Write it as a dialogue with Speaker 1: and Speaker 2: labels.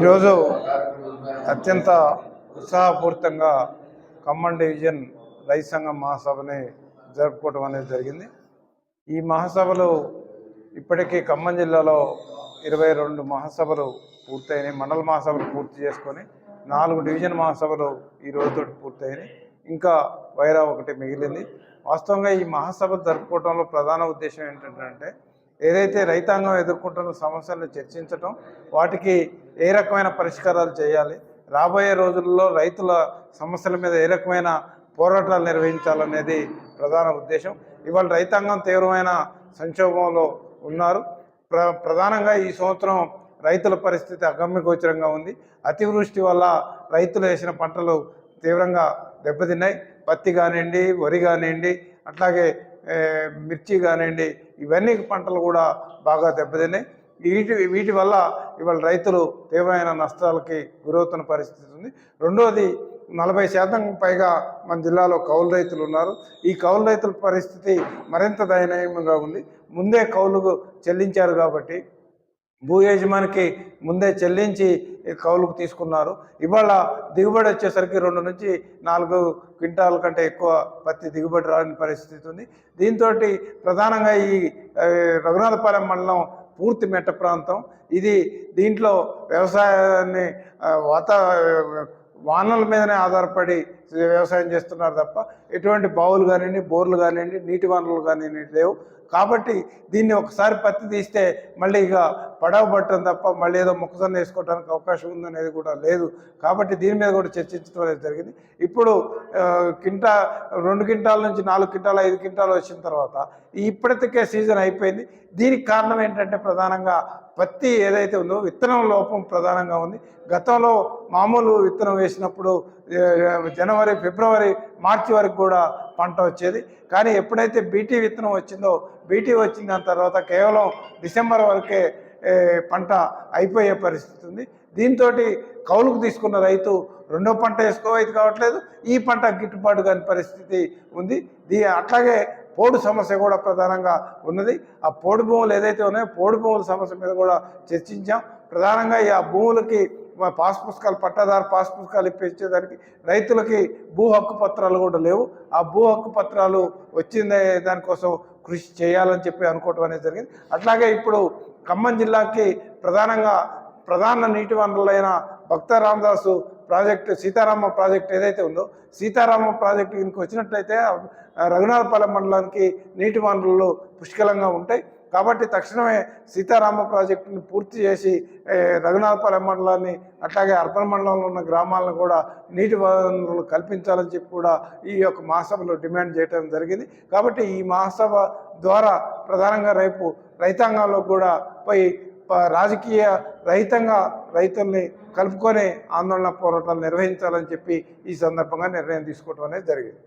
Speaker 1: ఈరోజు అత్యంత ఉత్సాహపూరితంగా ఖమ్మం డివిజన్ రైతు సంఘం మహాసభని జరుపుకోవడం అనేది జరిగింది. ఈ మహాసభలు ఇప్పటికీ ఖమ్మం జిల్లాలో ఇరవై రెండు మహాసభలు పూర్తయినాయి. మండల మహాసభలు పూర్తి చేసుకొని నాలుగు డివిజన్ మహాసభలు ఈ రోజుతో పూర్తయినాయి. ఇంకా వైరా ఒకటి మిగిలింది. వాస్తవంగా ఈ మహాసభ జరుపుకోవడంలో ప్రధాన ఉద్దేశం ఏంటంటే ఏదైతే రైతాంగం ఎదుర్కొంటున్న సమస్యలను చర్చించటం వాటికి ఏ రకమైన పరిష్కారాలు చేయాలి? రాబోయే రోజుల్లో రైతుల సమస్యల మీద ఏ రకమైన పోరాటాలు నిర్వహించాలనేది ప్రధాన ఉద్దేశం. ఇవాళ రైతాంగం తీవ్రమైన సంక్షోభంలో ఉన్నారు. ప్ర ప్రధానంగా ఈ సంవత్సరం రైతుల పరిస్థితి అగమ్యగోచరంగా ఉంది. అతివృష్టి వల్ల రైతులు వేసిన పంటలు తీవ్రంగా దెబ్బతిన్నాయి. పత్తి కానివ్వండి వరి కానివ్వండి అట్లాగే మిర్చి కానివ్వండి ఇవన్నీ పంటలు కూడా బాగా దెబ్బతిన్నాయి. వీటి వీటి వల్ల ఇవాళ రైతులు తీవ్రమైన నష్టాలకి గురవుతున్న పరిస్థితి ఉంది. రెండవది నలభై శాతం పైగా మన జిల్లాలో కౌలు రైతులు ఉన్నారు. ఈ కౌలు రైతుల పరిస్థితి మరింత దయనీయంగా ఉంది. ముందే కౌలుకు చెల్లించారు కాబట్టి భూ యజమానికి ముందే చెల్లించి కౌలుకు తీసుకున్నారు. ఇవాళ దిగుబడి వచ్చేసరికి రెండు నుంచి నాలుగు క్వింటాల కంటే ఎక్కువ పత్తి దిగుబడి రాని పరిస్థితి ఉంది. దీంతో ప్రధానంగా ఈ రఘునాథపాలెం మండలం పూర్తి మెట్ట ప్రాంతం. ఇది దీంట్లో వ్యవసాయాన్ని వాతా వాత వానల మీదనే ఆధారపడి వ్యవసాయం చేస్తున్నారు తప్ప ఎటువంటి బావులు కానివ్వండి బోర్లు కానివ్వండి నీటి వనరులు కానివ్వండి లేవు. కాబట్టి దీన్ని ఒకసారి పత్తి తీస్తే మళ్ళీ ఇక పడవ పట్టడం తప్ప మళ్ళీ ఏదో మొక్కజొన్న వేసుకోవడానికి అవకాశం ఉందనేది కూడా లేదు. కాబట్టి దీని మీద కూడా చర్చించడం అనేది జరిగింది. ఇప్పుడు కింటా రెండు క్వింటాల నుంచి నాలుగు క్వింటాలు ఐదు క్వింటాలు వచ్చిన తర్వాత ఇప్పటికే సీజన్ అయిపోయింది. దీనికి కారణం ఏంటంటే ప్రధానంగా పత్తి ఏదైతే ఉందో విత్తనం లోపం ప్రధానంగా ఉంది. గతంలో మామూలు విత్తనం వేసినప్పుడు జనవరి ఫిబ్రవరి మార్చి వరకు కూడా పంట వచ్చేది. కానీ ఎప్పుడైతే బీటీ విత్తనం వచ్చిందో బీటీ వచ్చిన దాని తర్వాత కేవలం డిసెంబర్ వరకే పంట అయిపోయే పరిస్థితి ఉంది. దీంతో కౌలుకు తీసుకున్న రైతు రెండో పంట వేసుకోవైతే కావట్లేదు ఈ పంట గిట్టుబాటు కాని పరిస్థితి ఉంది. దీ అట్లాగే పోడు సమస్య కూడా ప్రధానంగా ఉన్నది. ఆ పోడు భూములు ఏదైతే ఉన్నాయో పోడు భూముల సమస్య మీద కూడా చర్చించాం. ప్రధానంగా ఈ ఆ భూములకి పాస్ పుస్తకాలు పట్టాదారు పాస్ పుస్తకాలు ఇప్పించేదానికి రైతులకి భూ హక్కు పత్రాలు కూడా లేవు. ఆ భూ హక్కు పత్రాలు వచ్చిందే దానికోసం కృషి చేయాలని చెప్పి అనుకోవటం అనేది జరిగింది. అట్లాగే ఇప్పుడు ఖమ్మం జిల్లాకి ప్రధానంగా ప్రధాన నీటి వనరులైన భక్త రామదాసు ప్రాజెక్టు సీతారామ ప్రాజెక్టు ఏదైతే ఉందో సీతారామ ప్రాజెక్టు దీనికి వచ్చినట్లయితే రఘునాథపాలెం మండలానికి నీటి వనరులు పుష్కలంగా ఉంటాయి. కాబట్టి తక్షణమే సీతారామ ప్రాజెక్టుని పూర్తి చేసి రఘునాథపురం మండలాన్ని అట్లాగే అర్బన్ మండలంలో ఉన్న గ్రామాలను కూడా నీటి వనరులు కల్పించాలని చెప్పి కూడా ఈ యొక్క మహాసభలో డిమాండ్ చేయడం జరిగింది. కాబట్టి ఈ మహాసభ ద్వారా ప్రధానంగా రేపు రైతాంగంలో కూడా పోయి రాజకీయ రహితంగా రైతుల్ని కలుపుకొని ఆందోళన పోరాటాలు నిర్వహించాలని చెప్పి ఈ సందర్భంగా నిర్ణయం తీసుకోవడం అనేది జరిగింది.